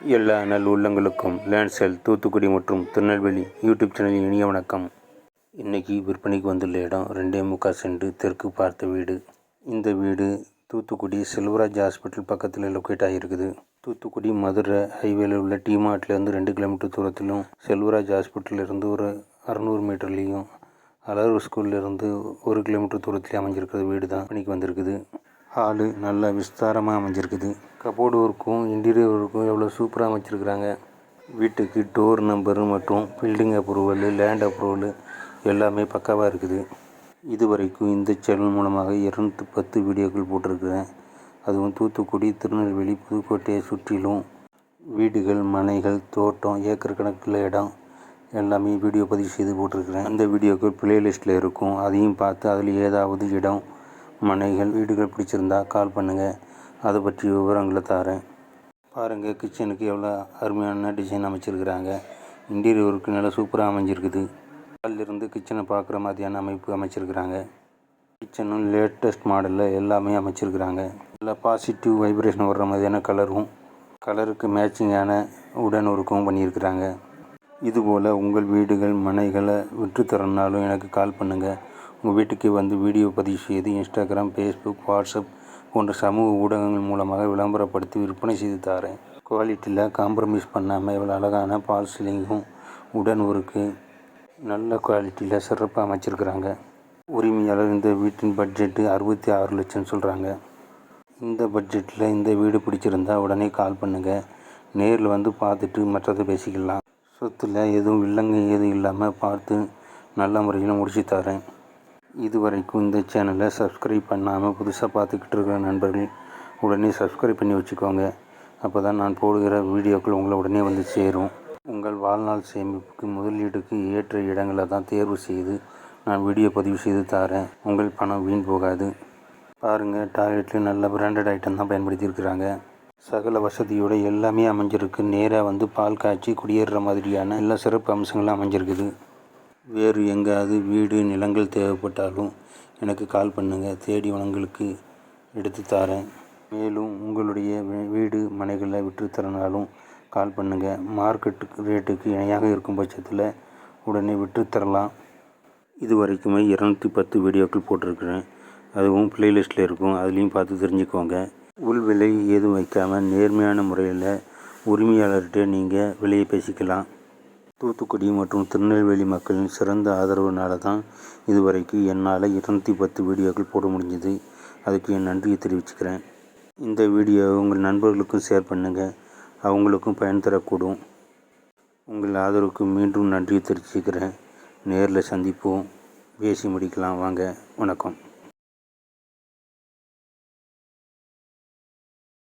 எல்லா நல் உள்ளங்களுக்கும் லேண்ட்செல் தூத்துக்குடி மற்றும் திருநெல்வேலி யூடியூப் சேனலில் இனிய வணக்கம். இன்றைக்கி விற்பனைக்கு வந்துள்ள இடம் ரெண்டே முக்கால் சென்று தெற்கு பார்த்த வீடு. இந்த வீடு தூத்துக்குடி செல்வராஜ் ஹாஸ்பிட்டல் பக்கத்தில் லொக்கேட் ஆகியிருக்குது. தூத்துக்குடி மதுரை ஹைவேல உள்ள டிமார்ட்லேருந்து ரெண்டு கிலோமீட்டர் தூரத்திலும் செல்வராஜ் ஹாஸ்பிட்டலேருந்து ஒரு அறநூறு மீட்டர்லேயும் அலர் ஸ்கூல்லேருந்து ஒரு கிலோமீட்டர் தூரத்துலேயே அமைஞ்சிருக்கிற வீடு தான் பணிக்கு வந்திருக்குது. ஹாலு நல்லா விஸ்தாரமாக அமைஞ்சிருக்குது. கபோர்டு ஒர்க்கும் இன்டீரியர் ஒர்க்கும் எவ்வளோ சூப்பராக அமைச்சிருக்கிறாங்க. வீட்டுக்கு டோர் நம்பரு மற்றும் பில்டிங் அப்ரூவல் லேண்ட் அப்ரூவல் எல்லாமே பக்காவாக இருக்குது. இது வரைக்கும் இந்த சேனல் மூலமாக இரநூத்தி பத்து வீடியோக்கள் போட்டிருக்கிறேன். அதுவும் தூத்துக்குடி திருநெல்வேலி புதுக்கோட்டையை சுற்றிலும் வீடுகள் மனைகள் தோட்டம் ஏக்கர் கணக்கில் இடம் எல்லாமே வீடியோ பதிவு செய்து போட்டிருக்கிறேன். அந்த வீடியோக்கள் பிளேலிஸ்ட்டில் இருக்கும். அதையும் பார்த்து அதில் ஏதாவது இடம் மனைகள் வீடுகள் பிடிச்சிருந்தா கால் பண்ணுங்கள் அதை பற்றி விவரங்களை தரேன். பாருங்கள் கிச்சனுக்கு எவ்வளோ அருமையான டிசைன் அமைச்சிருக்கிறாங்க. இன்டீரியர் ஒர்க்கு நல்லா சூப்பராக அமைஞ்சிருக்குது. இருந்து கிச்சனை பார்க்குற மாதிரியான அமைப்பு அமைச்சிருக்கிறாங்க. கிச்சனும் லேட்டஸ்ட் மாடலில் எல்லாமே அமைச்சிருக்கிறாங்க. நல்லா பாசிட்டிவ் வைப்ரேஷன் வர்ற மாதிரியான கலரும் கலருக்கு மேட்சிங்கான உடன் ஒர்க்கும் பண்ணியிருக்கிறாங்க. இதுபோல் உங்கள் வீடுகள் மனைகளை விற்றுத்தரனாலும் எனக்கு கால் பண்ணுங்கள் உங்கள் வீட்டுக்கு வந்து வீடியோ பதிவு செய்து இன்ஸ்டாகிராம் ஃபேஸ்புக் வாட்ஸ்அப் போன்ற சமூக ஊடகங்கள் மூலமாக விளம்பரப்படுத்தி விற்பனை செய்து தரேன். குவாலிட்டியில் காம்ப்ரமைஸ் பண்ணாமல் இவ்வளோ அழகான பால் சீலிங்கும் உடன் ஒருக்கு. நல்ல குவாலிட்டியில் சிறப்பாக அமைச்சிருக்கிறாங்க. உரிமையாளர் இந்த வீட்டின் பட்ஜெட்டு அறுபத்தி ஆறு லட்சம் சொல்கிறாங்க இந்த பட்ஜெட்டில் இந்த வீடு பிடிச்சிருந்தா உடனே கால் பண்ணுங்கள் நேரில் வந்து பார்த்துட்டு மற்றதை பேசிக்கலாம். சொத்தில் எதுவும் இல்லைங்க எதுவும் இல்லாமல் பார்த்து நல்ல முறையில் முடிச்சு தரேன். இது வரைக்கும் இந்த சேனலை சப்ஸ்கிரைப் பண்ணாமல் புதுசாக பார்த்துக்கிட்டு இருக்கிற நண்பர்கள் உடனே சப்ஸ்கிரைப் பண்ணி வச்சுக்கோங்க. அப்போ தான் நான் போடுகிற வீடியோக்கள் உங்களை உடனே வந்து சேரும். உங்கள் வாழ்நாள் சேமிப்புக்கு முதலீடுக்கு ஏற்ற இடங்களை தான் தேர்வு செய்து நான் வீடியோ பதிவு செய்து தரேன். உங்கள் பணம் வீண் போகாது. பாருங்கள் டாய்லெட்லேயும் நல்ல பிராண்டட் ஐட்டம் தான் பயன்படுத்தியிருக்கிறாங்க. சகல வசதியோடு எல்லாமே அமைஞ்சிருக்கு. நேராக வந்து பால் காய்ச்சி குடியேறுற மாதிரியான எல்லா சிறப்பு அம்சங்களும் அமைஞ்சிருக்குது. வேறு எங்காவது வீடு நிலங்கள் தேவைப்பட்டாலும் எனக்கு கால் பண்ணுங்கள் தேடி உங்களுக்கு எடுத்து தரேன். மேலும் உங்களுடைய வீடு மனைகளை விற்றுத்தரனாலும் கால் பண்ணுங்கள் மார்க்கெட்டு ரேட்டுக்கு இணையாக இருக்கும் பட்சத்தில் உடனே விற்றுத்தரலாம். இது வரைக்குமே இரநூத்தி பத்து வீடியோக்கள் போட்டிருக்கிறேன். அதுவும் பிளேலிஸ்ட்டில் இருக்கும். அதுலேயும் பார்த்து தெரிஞ்சுக்கோங்க. உள் விலை எதுவும் வைக்காமல் நேர்மையான முறையில் உரிமையாளர்கிட்ட நீங்கள் விலையை பேசிக்கலாம். தூத்துக்குடி மற்றும் திருநெல்வேலி மக்களின் சிறந்த ஆதரவுனால தான் இதுவரைக்கும் என்னால் இரநூத்தி பத்து வீடியோக்கள் போட முடிஞ்சது. அதுக்கு என் நன்றியை தெரிவிச்சுக்கிறேன். இந்த வீடியோ உங்கள் நண்பர்களுக்கும் ஷேர் பண்ணுங்கள் அவங்களுக்கும் பயன் தரக்கூடும். உங்கள் ஆதரவுக்கு மீண்டும் நன்றியை தெரிவிச்சுக்கிறேன். நேரில் சந்திப்போம். பேசி முடிக்கலாம். வாங்க. வணக்கம்.